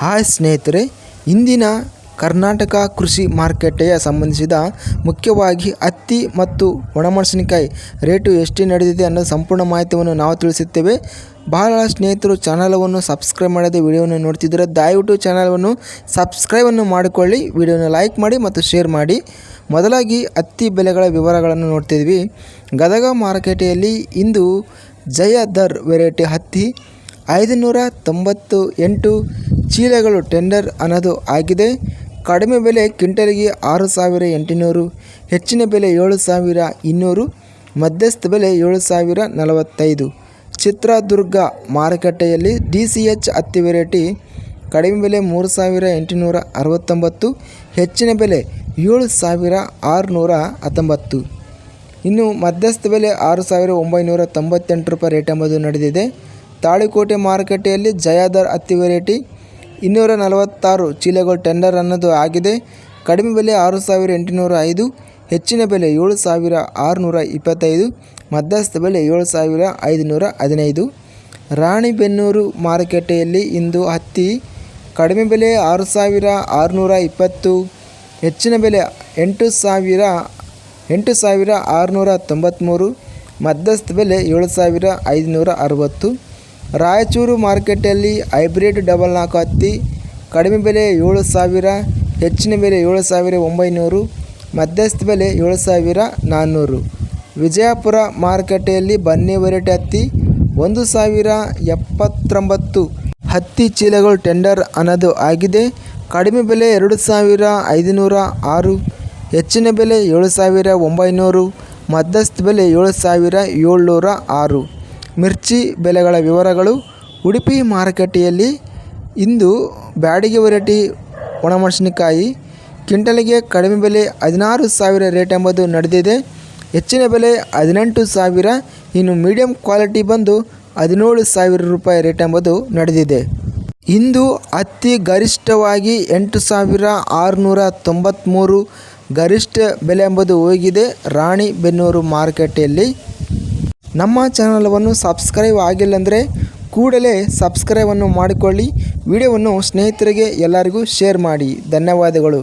Hi ಸ್ನೇಹಿತರೆ, ಇಂದಿನ ಕರ್ನಾಟಕ ಕೃಷಿ ಮಾರುಕಟ್ಟೆಯ ಸಂಬಂಧಿಸಿದ ಮುಖ್ಯವಾಗಿ ಹತ್ತಿ ಮತ್ತು ಒಣಮೆಣಸಿನಕಾಯಿ ರೇಟು ಎಷ್ಟು ನಡೆದಿದೆ ಅನ್ನೋ ಸಂಪೂರ್ಣ ಮಾಹಿತಿಯನ್ನು ನಾವು ತಿಳಿಸುತ್ತೇವೆ. ಬಹಳ ಸ್ನೇಹಿತರು ಚಾನಲನ್ನು ಸಬ್ಸ್ಕ್ರೈಬ್ ಮಾಡದೆ ವಿಡಿಯೋವನ್ನು ನೋಡ್ತಿದ್ದರೆ ದಯವಿಟ್ಟು ಚಾನಲನ್ನು ಸಬ್ಸ್ಕ್ರೈಬನ್ನು ಮಾಡಿಕೊಳ್ಳಿ, ವಿಡಿಯೋನ ಲೈಕ್ ಮಾಡಿ ಮತ್ತು ಶೇರ್ ಮಾಡಿ. ಮೊದಲಾಗಿ ಹತ್ತಿ ಬೆಲೆಗಳ ವಿವರಗಳನ್ನು ನೋಡ್ತಿದ್ವಿ. ಗದಗ ಮಾರುಕಟ್ಟೆಯಲ್ಲಿ ಇಂದು ಜಯದರ್ ವೆರೈಟಿ ಹತ್ತಿ ಐದುನೂರ ತೊಂಬತ್ತು ಎಂಟು ಚೀಲಗಳು ಟೆಂಡರ್ ಅನ್ನೋದು ಆಗಿದೆ. ಕಡಿಮೆ ಬೆಲೆ ಕ್ವಿಂಟಲ್ಗೆ ಆರು ಸಾವಿರ ಎಂಟುನೂರು, ಹೆಚ್ಚಿನ ಬೆಲೆ ಏಳು ಸಾವಿರ ಇನ್ನೂರು, ಮಧ್ಯಸ್ಥ ಬೆಲೆ ಏಳು ಸಾವಿರ ನಲವತ್ತೈದು. ಚಿತ್ರದುರ್ಗ ಮಾರುಕಟ್ಟೆಯಲ್ಲಿ ಡಿ ಸಿ ಎಚ್ ಹತ್ತಿ ವೆರೈಟಿ ಕಡಿಮೆ ಬೆಲೆ ಮೂರು ಸಾವಿರ ಎಂಟುನೂರ ಅರವತ್ತೊಂಬತ್ತು, ಹೆಚ್ಚಿನ ಬೆಲೆ ಏಳು ಸಾವಿರ ಆರುನೂರ ಹತ್ತೊಂಬತ್ತು. ಇನ್ನು ಮಧ್ಯಸ್ಥ ಬೆಲೆ ಆರು ಸಾವಿರ ಒಂಬೈನೂರ ತೊಂಬತ್ತೆಂಟು ರೂಪಾಯಿ ರೇಟ್ ಎಂಬುದು ನಡೆದಿದೆ. ತಾಳಿಕೋಟೆ ಮಾರುಕಟ್ಟೆಯಲ್ಲಿ ಜಯಾದರ್ ಹತ್ತಿ ವೆರೈಟಿ ಇನ್ನೂರ ನಲವತ್ತಾರು ಚೀಲಗಳು ಟೆಂಡರ್ ಅನ್ನೋದು ಆಗಿದೆ. ಕಡಿಮೆ ಬೆಲೆ ಆರು ಸಾವಿರ ಎಂಟುನೂರ ಐದು ಹೆಚ್ಚಿನ ಬೆಲೆ ಏಳು ಸಾವಿರ ಆರುನೂರ ಇಪ್ಪತ್ತೈದು ಮಧ್ಯಸ್ಥ ಬೆಲೆ ಏಳು ಸಾವಿರ ಐದುನೂರ ಹದಿನೈದು ರಾಣಿಬೆನ್ನೂರು ಮಾರುಕಟ್ಟೆಯಲ್ಲಿ ಇಂದು ಹತ್ತಿ, ಕಡಿಮೆ ಬೆಲೆ ಆರು ಸಾವಿರ ಆರುನೂರ ಇಪ್ಪತ್ತು ಹೆಚ್ಚಿನ ಬೆಲೆ ಎಂಟು ಸಾವಿರ ಎಂಟು ಸಾವಿರ ಆರುನೂರ ತೊಂಬತ್ತ್ಮೂರು ಮಧ್ಯಸ್ಥ ಬೆಲೆ ಏಳು ಸಾವಿರ ಐದುನೂರ ಅರವತ್ತು ರಾಯಚೂರು ಮಾರ್ಕೆಟಲ್ಲಿ ಹೈಬ್ರಿಡ್ ಡಬಲ್ ನಾಲ್ಕು ಹತ್ತಿ, ಕಡಿಮೆ ಬೆಲೆ ಏಳು ಸಾವಿರ, ಹೆಚ್ಚಿನ ಬೆಲೆ ಏಳು ಸಾವಿರ ಒಂಬೈನೂರು, ಮಧ್ಯಸ್ಥ ಬೆಲೆ ಏಳು ಸಾವಿರ ನಾನ್ನೂರು. ವಿಜಯಪುರ ಮಾರುಕಟ್ಟೆಯಲ್ಲಿ ಬನ್ನಿ ವೆರೈಟಿ ಹತ್ತಿ, ಒಂದು ಸಾವಿರ ಎಪ್ಪತ್ತೊಂಬತ್ತು. ಹತ್ತಿ ಚೀಲಗಳು ಟೆಂಡರ್ ಅನ್ನೋದು ಆಗಿದೆ. ಕಡಿಮೆ ಬೆಲೆ ಎರಡು ಸಾವಿರ ಐದುನೂರ ಆರು, ಹೆಚ್ಚಿನ ಬೆಲೆ ಏಳು ಸಾವಿರ ಒಂಬೈನೂರು, ಮಧ್ಯಸ್ಥ ಬೆಲೆ ಏಳು ಸಾವಿರ ಏಳ್ನೂರ ಆರು. ಮಿರ್ಚಿ ಬೆಲೆಗಳ ವಿವರಗಳು ಉಡುಪಿ ಮಾರುಕಟ್ಟೆಯಲ್ಲಿ ಇಂದು ಬ್ಯಾಡಿಗೆ ವೆರೈಟಿ ಒಣಮೆಣಸಿನಕಾಯಿ ಕ್ವಿಂಟಲ್ಗೆ ಕಡಿಮೆ ಬೆಲೆ ಹದಿನಾರು ಸಾವಿರ ರೇಟ್ ಎಂಬುದು ನಡೆದಿದೆ. ಹೆಚ್ಚಿನ ಬೆಲೆ ಹದಿನೆಂಟು ಸಾವಿರ, ಇನ್ನು ಮೀಡಿಯಂ ಕ್ವಾಲಿಟಿ ಬಂದು ಹದಿನೇಳು ಸಾವಿರ ರೂಪಾಯಿ ರೇಟ್ ಎಂಬುದು ನಡೆದಿದೆ. ಇಂದು ಅತಿ ಗರಿಷ್ಠವಾಗಿ ಎಂಟು ಸಾವಿರ ಆರುನೂರ ತೊಂಬತ್ತ್ಮೂರು ಗರಿಷ್ಠ ಬೆಲೆ ಎಂಬುದು ಹೋಗಿದೆ. ರಾಣಿಬೆನ್ನೂರು ಮಾರುಕಟ್ಟೆಯಲ್ಲಿ ನಮ್ಮ ಚಾನಲವನ್ನು ಸಬ್ಸ್ಕ್ರೈಬ್ ಆಗಿಲ್ಲಂದರೆ ಕೂಡಲೇ ಸಬ್ಸ್ಕ್ರೈಬನ್ನು ಮಾಡಿಕೊಳ್ಳಿ. ವಿಡಿಯೋವನ್ನು ಸ್ನೇಹಿತರಿಗೆ ಎಲ್ಲರಿಗೂ ಶೇರ್ ಮಾಡಿ. ಧನ್ಯವಾದಗಳು.